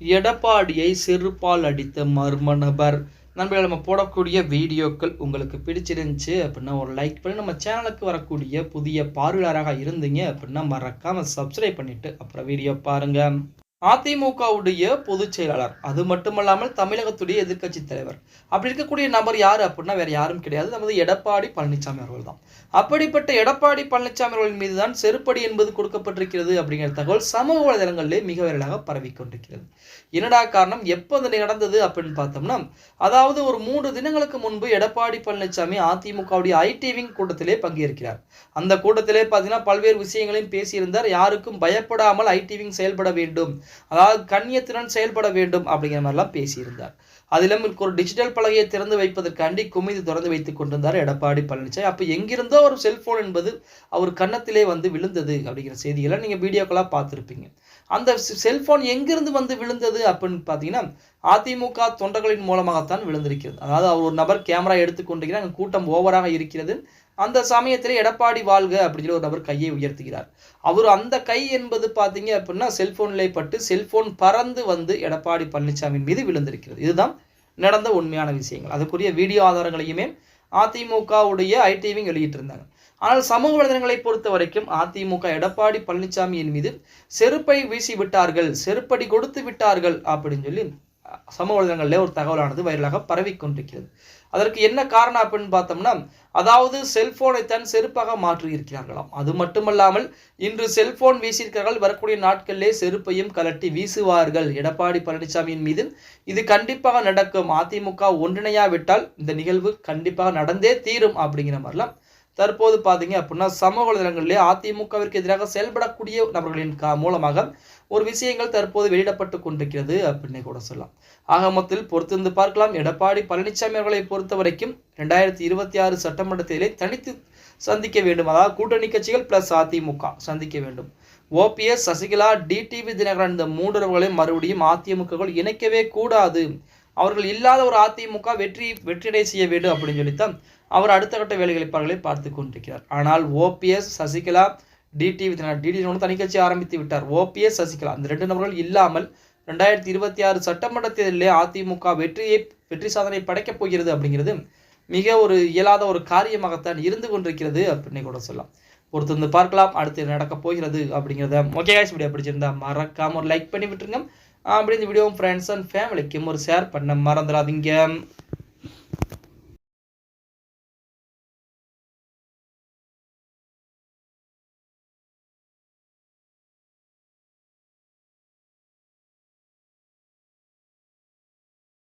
எடப்பாடியை செருப்பால் அடித்த மர்ம நபர். நண்பர்கள் நம்ம போடக்கூடிய வீடியோக்கள் உங்களுக்கு பிடிச்சிருந்துச்சு அப்படின்னா ஒரு லைக் பண்ணி நம்ம சேனலுக்கு வரக்கூடிய புதிய பார்வையாளராக இருந்தீங்க அப்படின்னா மறக்காமல் சப்ஸ்கிரைப் பண்ணிவிட்டு அப்புறம் வீடியோ பாருங்கள் அதிமுகவுடைய பொதுச் செயலாளர் அது மட்டுமல்லாமல் தமிழகத்துடைய எதிர்க்கட்சி தலைவர். அப்படி இருக்கக்கூடிய நபர் யார் அப்படின்னா வேற யாரும் கிடையாது. நமது எடப்பாடி பழனிசாமி அவர்கள் தான். அப்படிப்பட்ட எடப்பாடி பழனிசாமி அவர்களின் மீது தான் செருப்படி என்பது கொடுக்கப்பட்டிருக்கிறது அப்படிங்கிற தகவல் சமூக வலைதளங்களிலே மிக விரலாக பரவி கொண்டிருக்கிறது. என்னடா காரணம்? எப்போ அது நடந்தது அப்படின்னு பார்த்தோம்னா அதாவது ஒரு மூன்று தினங்களுக்கு முன்பு எடப்பாடி பழனிசாமி அதிமுகவுடைய ஐடிவிங் கூட்டத்திலே பங்கேற்கிறார். அந்த கூட்டத்திலே பார்த்தீங்கன்னா பல்வேறு விஷயங்களையும் பேசியிருந்தார். யாருக்கும் பயப்படாமல் ஐடிவிங் செயல்பட வேண்டும். அதாவது கண்ணியத்துடன் செயல்பட வேண்டும் அப்படிங்கிற மாதிரிலாம் பேசியிருந்தார். அதிலும் ஒரு டிஜிட்டல் பலகையை திறந்து வைப்பதற்காண்டி குமிது திறந்து வைத்துக் கொண்டிருந்தார் எடப்பாடி பழனிசாமி. அப்போ எங்கிருந்தோ ஒரு செல்போன் என்பது அவர் கன்னத்திலே வந்து விழுந்தது அப்படிங்கிற செய்திகளை நீங்கள் வீடியோக்களாக பார்த்துருப்பீங்க. அந்த செல்போன் எங்கிருந்து வந்து விழுந்தது அப்படின்னு பார்த்தீங்கன்னா அதிமுக தொண்டர்களின் மூலமாகத்தான் விழுந்திருக்கிறது. அதாவது அவர் ஒரு நபர் கேமரா எடுத்துக்கொண்டிருக்கிறார் அங்கே கூட்டம் ஓவராக இருக்கிறது. அந்த சமயத்தில் எடப்பாடி வாழ்க அப்படின்னு சொல்லி ஒரு நபர் கையை உயர்த்துகிறார். அவர் அந்த கை என்பது பார்த்தீங்க அப்படின்னா செல்போனிலே பட்டு செல்போன் பறந்து வந்து எடப்பாடி பழனிசாமி மீது விழுந்திருக்கிறது. இதுதான் நடந்த உண்மையான விஷயங்கள். அதுக்குரிய வீடியோ ஆதாரங்களையுமே அதிமுகவுடைய ஐடிவிங் வெளியிட்டிருந்தாங்க. ஆனால் சமூக வலைதளங்களை பொறுத்த வரைக்கும் அதிமுக எடப்பாடி பழனிசாமியின் மீது செருப்பை வீசி விட்டார்கள் செருப்படி கொடுத்து விட்டார்கள் அப்படின்னு சொல்லி சமூக வலைதளங்களில் ஒரு தகவலானது வைரலாக பரவிக்கொண்டிருக்கிறது. அதற்கு என்ன காரணம் அப்படின்னு பார்த்தோம்னா அதாவது செல்போனை தான் செருப்பாக மாற்றி இருக்கிறார்களாம் அது மட்டுமல்லாமல் இன்று செல்போன் வீசியிருக்கிறார்கள் வரக்கூடிய நாட்களிலே செருப்பையும் கலட்டி வீசுவார்கள். எடப்பாடி பழனிசாமியின் மீது இது கண்டிப்பாக நடக்கும். அதிமுக ஒன்றிணையாவிட்டால் இந்த நிகழ்வு கண்டிப்பாக நடந்தே தீரும் அப்படிங்கிற மாதிரிலாம் தற்போது பார்த்தீங்க அப்படின்னா சமூக வலைதளங்களிலே அதிமுகவிற்கு எதிராக செயல்படக்கூடிய நபர்களின் கா மூலமாக ஒரு விஷயங்கள் தற்போது வெளியிடப்பட்டு கொண்டிருக்கிறது அப்படின்னு கூட சொல்லலாம். ஆக மொத்தத்தில் பொறுத்திருந்து பார்க்கலாம். எடப்பாடி பழனிசாமி அவர்களை பொறுத்த வரைக்கும் ரெண்டாயிரத்தி இருபத்தி ஆறு சட்டமன்ற தேர்தலை தனித்து சந்திக்க வேண்டும். அதாவது கூட்டணி கட்சிகள் பிளஸ் அதிமுக சந்திக்க வேண்டும். ஓபிஎஸ் சசிகலா டிடிவி தினகரன் இந்த மூன்றவர்களையும் மறுபடியும் அதிமுகவில் இணைக்கவே கூடாது. அவர்கள் இல்லாத ஒரு அதிமுக வெற்றி வெற்றியடை செய்ய வேண்டும் அப்படின்னு சொல்லித்தான் அவர் அடுத்த கட்ட வேலைகளை பார்த்து கொண்டிருக்கிறார். ஆனால் ஓபிஎஸ் சசிகலா டிடிவி தினகரன் டிடி தனிக்கட்சி ஆரம்பித்து விட்டார். ஓபிஎஸ் சசிகலா அந்த ரெண்டு நபர்கள் இல்லாமல் ரெண்டாயிரத்தி இருபத்தி ஆறு சட்டமன்ற தேர்தலிலே அதிமுக வெற்றியை வெற்றி சாதனை படைக்கப் போகிறது அப்படிங்கிறது மிக ஒரு இயலாத ஒரு காரியமாகத்தான் இருந்து கொண்டிருக்கிறது அப்படின்னு கூட சொல்லலாம். பொறுத்து வந்து பார்க்கலாம் அடுத்து நடக்க போகிறது அப்படிங்கிறத. ஓகே காய்ச்சி வீடியோ பிடிச்சிருந்தா மறக்காம ஒரு லைக் பண்ணி விட்டுருங்க. அப்படி இந்த வீடியோ ஃப்ரெண்ட்ஸ் அண்ட் ஃபேமிலிக்கும் ஒரு ஷேர் பண்ண மறந்துடாதீங்க.